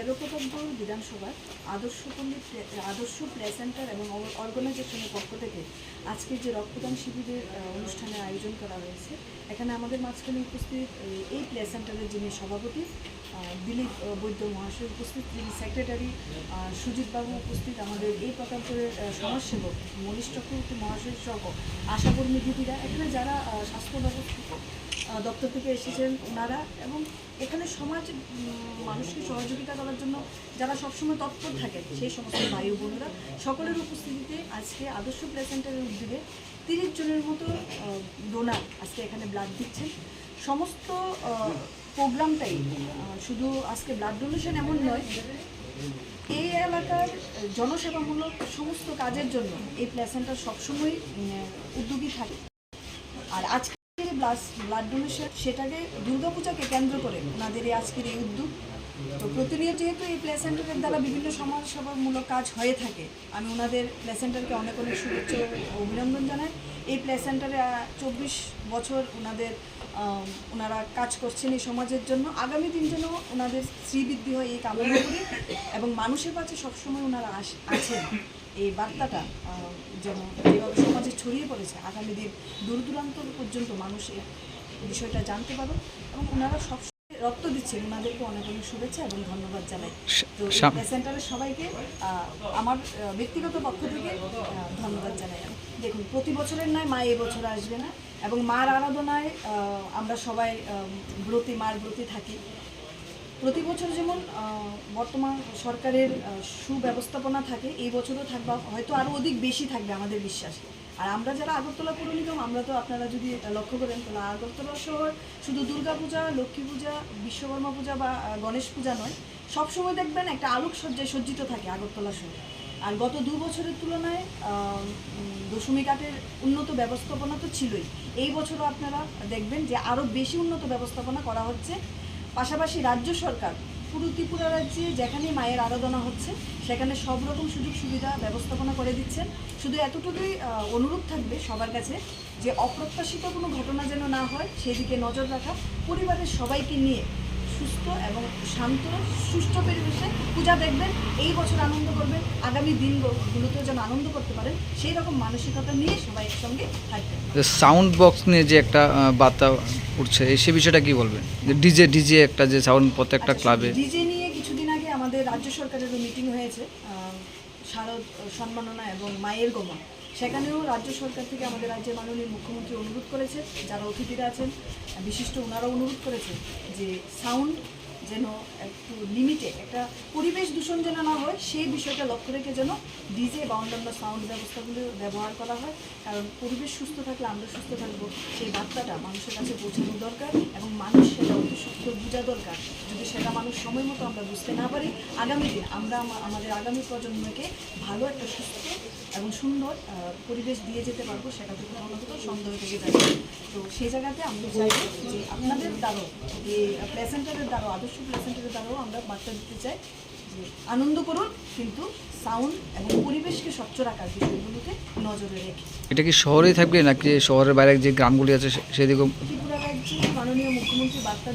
তেরো প্রতাপগড় বিধানসভার আদর্শ পণ্ডিত, আদর্শ প্লে এবং অর্গানাইজেশনের পক্ষ থেকে আজকে যে রক্তদান শিবিরের অনুষ্ঠানের আয়োজন করা হয়েছে, এখানে আমাদের মাঝখানে উপস্থিত, এই- এই প্লে সেন্টারের যিনি সভাপতি দিলীপ বৈদ্য মহাশয় উপস্থিত যিনি সেক্রেটারি সুজিতবাবু উপস্থিত, আমাদের এই প্রকল্পের সমাজসেবক, মনীষ চক্রবর্তী মহাশয় সহ আশাকর্মী দিদিরা, এখানে যারা স্বাস্থ্য ব্যবস্থা দপ্তর থেকে এসেছেন ওনারা এবং এখানে সমাজ মানুষকে সহযোগিতা করার জন্য যারা সবসময় তৎপর থাকেন, সেই সমস্ত বায়ু বোনেরা, সকলের উপস্থিতিতে আজকে আদর্শ প্লে সেন্টারের উদ্যোগে তিরিশ জনের মতো ডোনার আজকে এখানে ব্লাড দিচ্ছেন। সমস্ত প্রোগ্রামটাই শুধু আজকে ব্লাড ডোনেশন এমন নয়, এই এলাকার জনসেবামূলক সমস্ত কাজের জন্য এই প্লে সেন্টার সবসময় উদ্যোগী থাকে। আর আজকের যে ব্লাড ডোনেশন সেটাকে দুর্গাপূজাকে কেন্দ্র করে ওনাদের এই আজকের এই উদ্যোগ। তো প্রতিনিয়ত যেহেতু এই প্লে সেন্টারের দ্বারা বিভিন্ন সমাজসেবামূলক কাজ হয়ে থাকে, আমি ওনাদের প্লে সেন্টারকে অনেক অনেক শুভেচ্ছা ও অভিনন্দন জানাই। এই প্লে সেন্টারে চব্বিশ বছর ওনাদের ওনারা কাজ করছেন এই সমাজের জন্য। আগামী দিন যেন ওনাদের শ্রীবৃদ্ধি হয়, এই কামনা করি। এবং মানুষের কাছে সবসময় ওনারা আস- আছেন। এই বার্তাটা যেন যেভাবে সমাজে ছড়িয়ে পড়েছে, আগামী দিন দূর দূরান্ত পর্যন্ত মানুষ এই বিষয়টা জানতে পারো এবং ওনারা সব রক্ত দিচ্ছেন ওনাদেরকে অনেক অনেক শুভেচ্ছা এবং ধন্যবাদ জানাই। তো সেন্টারের সবাইকে আমার ব্যক্তিগত পক্ষ থেকে ধন্যবাদ জানাই দেখুন প্রতি বছরের নয় মা এবছর আসবে না এবং মার আরাধনায় আমরা সবাই ব্রতী মার ব্রতী থাকি। প্রতি বছর যেমন বর্তমান সরকারের সুব্যবস্থাপনা থাকে এই বছরও থাকবে হয়তো আরও অধিক বেশি থাকবে আমাদের বিশ্বাস। আর আমরা যারা আগরতলা পুর নিগম আমরা তো আপনারা যদি লক্ষ্য করেন, তাহলে আগরতলা শহর শুধু দুর্গা পূজা, লক্ষ্মী পূজা, বিশ্বকর্মা পূজা বা গণেশ পূজা নয়, সবসময় দেখবেন একটা আলোক সজ্জায় সজ্জিত থাকে আগরতলা শহর। আর গত দু বছরের তুলনায় দশমী ঘাটের উন্নত ব্যবস্থাপনা তো ছিলই। এই বছরও আপনারা দেখবেন যে আরও বেশি উন্নত ব্যবস্থাপনা করা হচ্ছে। পাশাপাশি রাজ্য সরকার পুরো ত্রিপুরা রাজ্যে যেখানে মায়ের আরাধনা হচ্ছে, সেখানে সব রকম সুযোগ সুবিধা ব্যবস্থাপনা করে দিচ্ছেন। শুধু এতটুকুই অনুরোধ থাকবে সবার কাছে যে অপ্রত্যাশিত কোনো ঘটনা যেন না হয়, সেদিকে নজর রাখা, পরিবারের সবাইকে নিয়ে সুস্থ এবং শান্ত, সুষ্ঠু পরিবেশে পূজা দেখবেন, এই বছর আনন্দ করবেন, আগামী দিনগুলোতেও যেন আনন্দ করতে পারেন, সেই রকম মানসিকতা নিয়ে সবাই একসঙ্গে থাকবেন। সাউন্ড বক্স নিয়ে যে একটা বার্তা এই সে বিষয়টা কি বলবেন? যে ডিজে ডিজে একটা যে সাউন্ড প্রত্যেকটা ক্লাবে ডিজে নিয়ে কিছুদিন আগে আমাদের রাজ্য সরকারেরও মিটিং হয়েছে শারদ সম্মাননা এবং মায়ের গোমা সেখানেও রাজ্য সরকার থেকে আমাদের রাজ্যের মাননীয় মুখ্যমন্ত্রী অনুরোধ করেছে যারা অতিথিরা আছেন বিশিষ্ট ওনারাও অনুরোধ করেছে যে সাউন্ড যেন একটু লিমিটেড একটা পরিবেশ দূষণ যেন না হয়, সেই বিষয়টা লক্ষ্য রেখে যেন ডিজে বা অন্যান্য সাউন্ড ব্যবস্থাগুলো ব্যবহার করা হয়। কারণ পরিবেশ সুস্থ থাকলে আমরা সুস্থ থাকব। সেই বার্তাটা মানুষের কাছে পৌঁছানো দরকার এবং মানুষ সেটা অতি সুস্থ বোঝা দরকার। যদি সেটা মানুষ সময় মতো আমরা বুঝতে না পারি, আগামী দিন আমরা আমাদের আগামী প্রজন্মকে ভালো একটা সুস্থ এবং সুন্দর পরিবেশ দিয়ে যেতে পারব সেটা থেকে অন্তত সন্দেহ থেকে যাবে। তো সেই জায়গাতে আমরা চাইব যে আপনাদের দ্বারাও এই প্লেসেন্টারের দ্বারাও আদর্শ প্লেসেন্টারের দ্বারাও আমরা বার্তা দিতে চাই যে আনন্দ করুন কিন্তু সাউন্ড এবং পরিবেশকে স্বচ্ছ রাখার বিষয়গুলোকে নজরে রেখে। এটা কি শহরেই থাকবে নাকি শহরের বাইরে যে গ্রামগুলি আছে সে- সেদিকেও ত্রিপুরা রাজ্যে মাননীয় মুখ্যমন্ত্রী বার্তা